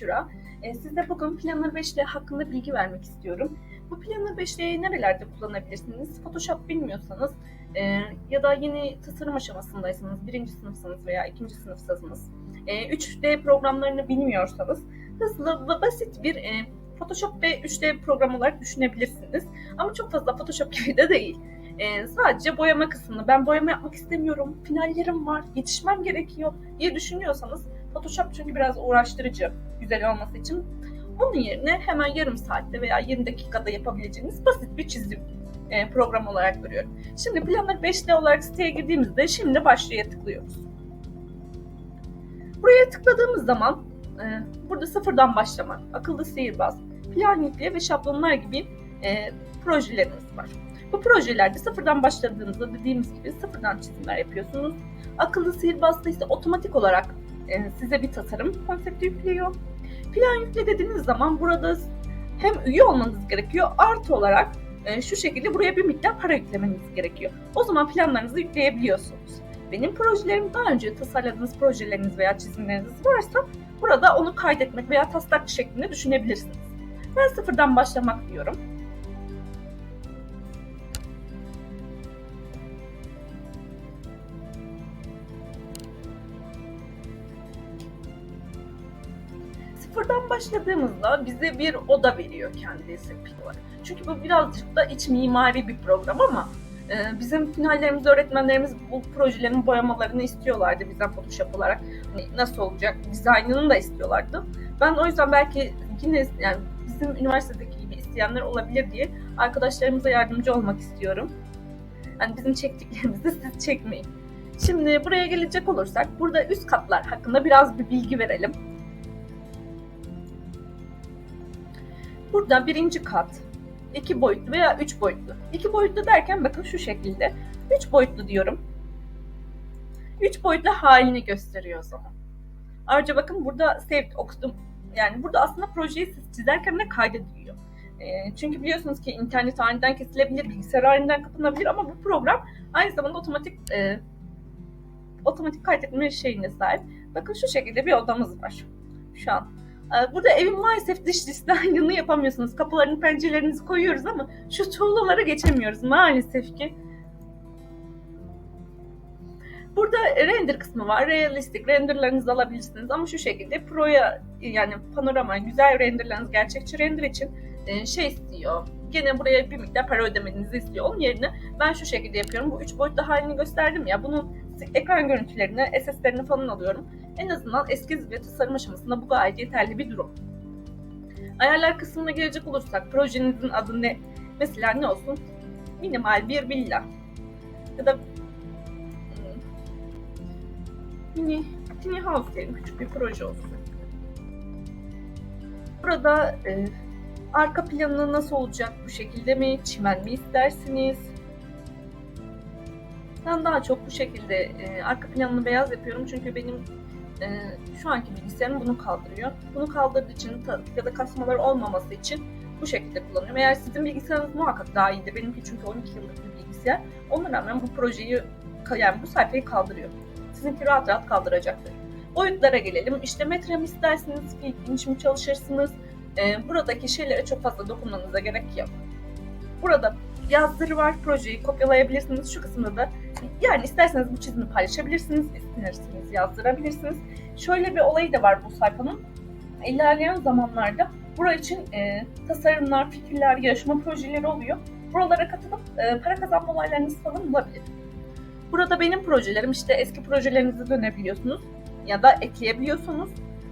Büşra. Ee, size bugün Planner 5D hakkında bilgi vermek istiyorum. Bu Planner 5D'yi nerelerde kullanabilirsiniz? Photoshop bilmiyorsanız e, ya da yeni tasarım aşamasındaysanız, birinci sınıfsanız veya ikinci sınıfsanız, e, 3D programlarını bilmiyorsanız hızlı ve basit bir e, Photoshop ve 3D program olarak düşünebilirsiniz. Ama çok fazla Photoshop gibi de değil. Ee, sadece boyama kısmını ben boyama yapmak istemiyorum, finallerim var, yetişmem gerekiyor diye düşünüyorsanız Photoshop çünkü biraz uğraştırıcı güzel olması için. Onun yerine hemen yarım saatte veya 20 dakikada yapabileceğiniz basit bir çizim e, program olarak görüyorum. Şimdi Planner 5D olarak siteye girdiğimizde şimdi başlaya tıklıyoruz. Buraya tıkladığımız zaman e, burada sıfırdan başlamak, akıllı sihirbaz, plan yükle ve şablonlar gibi e, projelerimiz var. Bu projelerde sıfırdan başladığınızda dediğimiz gibi sıfırdan çizimler yapıyorsunuz. Akıllı sihirbazda ise otomatik olarak e, size bir tasarım konsepti yüklüyor. Plan yükle dediğiniz zaman burada hem üye olmanız gerekiyor artı olarak e, şu şekilde buraya bir miktar para yüklemeniz gerekiyor. O zaman planlarınızı yükleyebiliyorsunuz. Benim projelerim daha önce tasarladığınız projeleriniz veya çizimleriniz varsa burada onu kaydetmek veya taslak şeklinde düşünebilirsiniz. Ben sıfırdan başlamak diyorum. Sıfırdan başladığımızda bize bir oda veriyor kendisi pil olarak. Çünkü bu birazcık da iç mimari bir program ama e, bizim finallerimiz öğretmenlerimiz bu projelerin boyamalarını istiyorlardı bizden Photoshop olarak. Hani nasıl olacak, dizaynını da istiyorlardı. Ben o yüzden belki yine yani bizim üniversitedeki gibi isteyenler olabilir diye arkadaşlarımıza yardımcı olmak istiyorum. Yani bizim çektiklerimizi siz çekmeyin. Şimdi buraya gelecek olursak burada üst katlar hakkında biraz bir bilgi verelim. Burada birinci kat, iki boyutlu veya üç boyutlu. İki boyutlu derken bakın şu şekilde. Üç boyutlu diyorum. Üç boyutlu halini gösteriyor o zaman. Ayrıca bakın burada saved okudum. Yani burada aslında projeyi siz çizerken de kaydediliyor. E, çünkü biliyorsunuz ki internet halinden kesilebilir, bilgisayar halinden kapanabilir ama bu program aynı zamanda otomatik e, otomatik kaydetme şeyine sahip. Bakın şu şekilde bir odamız var şu an. Burada evin maalesef dış dizaynını yapamıyorsunuz. Kapılarını, pencerelerinizi koyuyoruz ama şu tuğlalara geçemiyoruz maalesef ki. Burada render kısmı var. Realistik renderlarınızı alabilirsiniz ama şu şekilde pro'ya yani panorama güzel renderlarınız gerçekçi render için şey istiyor. Gene buraya bir miktar para ödemenizi istiyor. Onun yerine ben şu şekilde yapıyorum. Bu üç boyutlu halini gösterdim ya. Bunun ekran görüntülerini, SS'lerini falan alıyorum. En azından eskiz ve tasarım aşamasında bu gayet yeterli bir durum. Ayarlar kısmına gelecek olursak projenizin adı ne? Mesela ne olsun? Minimal bir villa. Ya da mini, tiny house diyelim. Küçük bir proje olsun. Burada e, arka planı nasıl olacak? Bu şekilde mi? Çimen mi istersiniz? Ben daha çok bu şekilde e, arka planını beyaz yapıyorum çünkü benim e, şu anki bilgisayarım bunu kaldırıyor. Bunu kaldırdığı için ya da kasmalar olmaması için bu şekilde kullanıyorum. Eğer sizin bilgisayarınız muhakkak daha iyidir. Benimki çünkü 12 yıllık bir bilgisayar. Ona rağmen bu projeyi yani bu sayfayı kaldırıyor. Sizinki rahat rahat kaldıracaktır. Boyutlara gelelim. İşte metre mi istersiniz, inç mi çalışırsınız? E, buradaki şeylere çok fazla dokunmanıza gerek yok. Burada yazdırı var. Projeyi kopyalayabilirsiniz. Şu kısımda da yani isterseniz bu çizimi paylaşabilirsiniz, isterseniz yazdırabilirsiniz. Şöyle bir olayı da var bu sayfanın. İlerleyen zamanlarda bura için e, tasarımlar, fikirler, yarışma projeleri oluyor. Buralara katılıp e, para kazanma olaylarınız falan olabilir. Burada benim projelerim işte eski projelerinize dönebiliyorsunuz ya da ekleyebiliyorsunuz.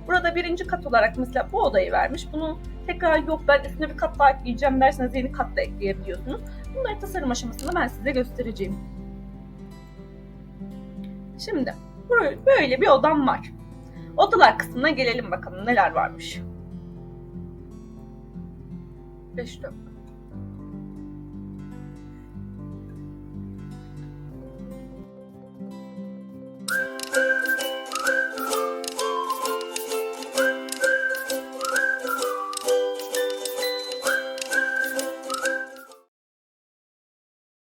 Burada birinci kat olarak mesela bu odayı vermiş. Bunu tekrar yok ben üstüne bir kat daha ekleyeceğim derseniz yeni kat da ekleyebiliyorsunuz. Bunları tasarım aşamasında ben size göstereceğim. Şimdi böyle bir odam var. Odalar kısmına gelelim bakalım neler varmış. 5 4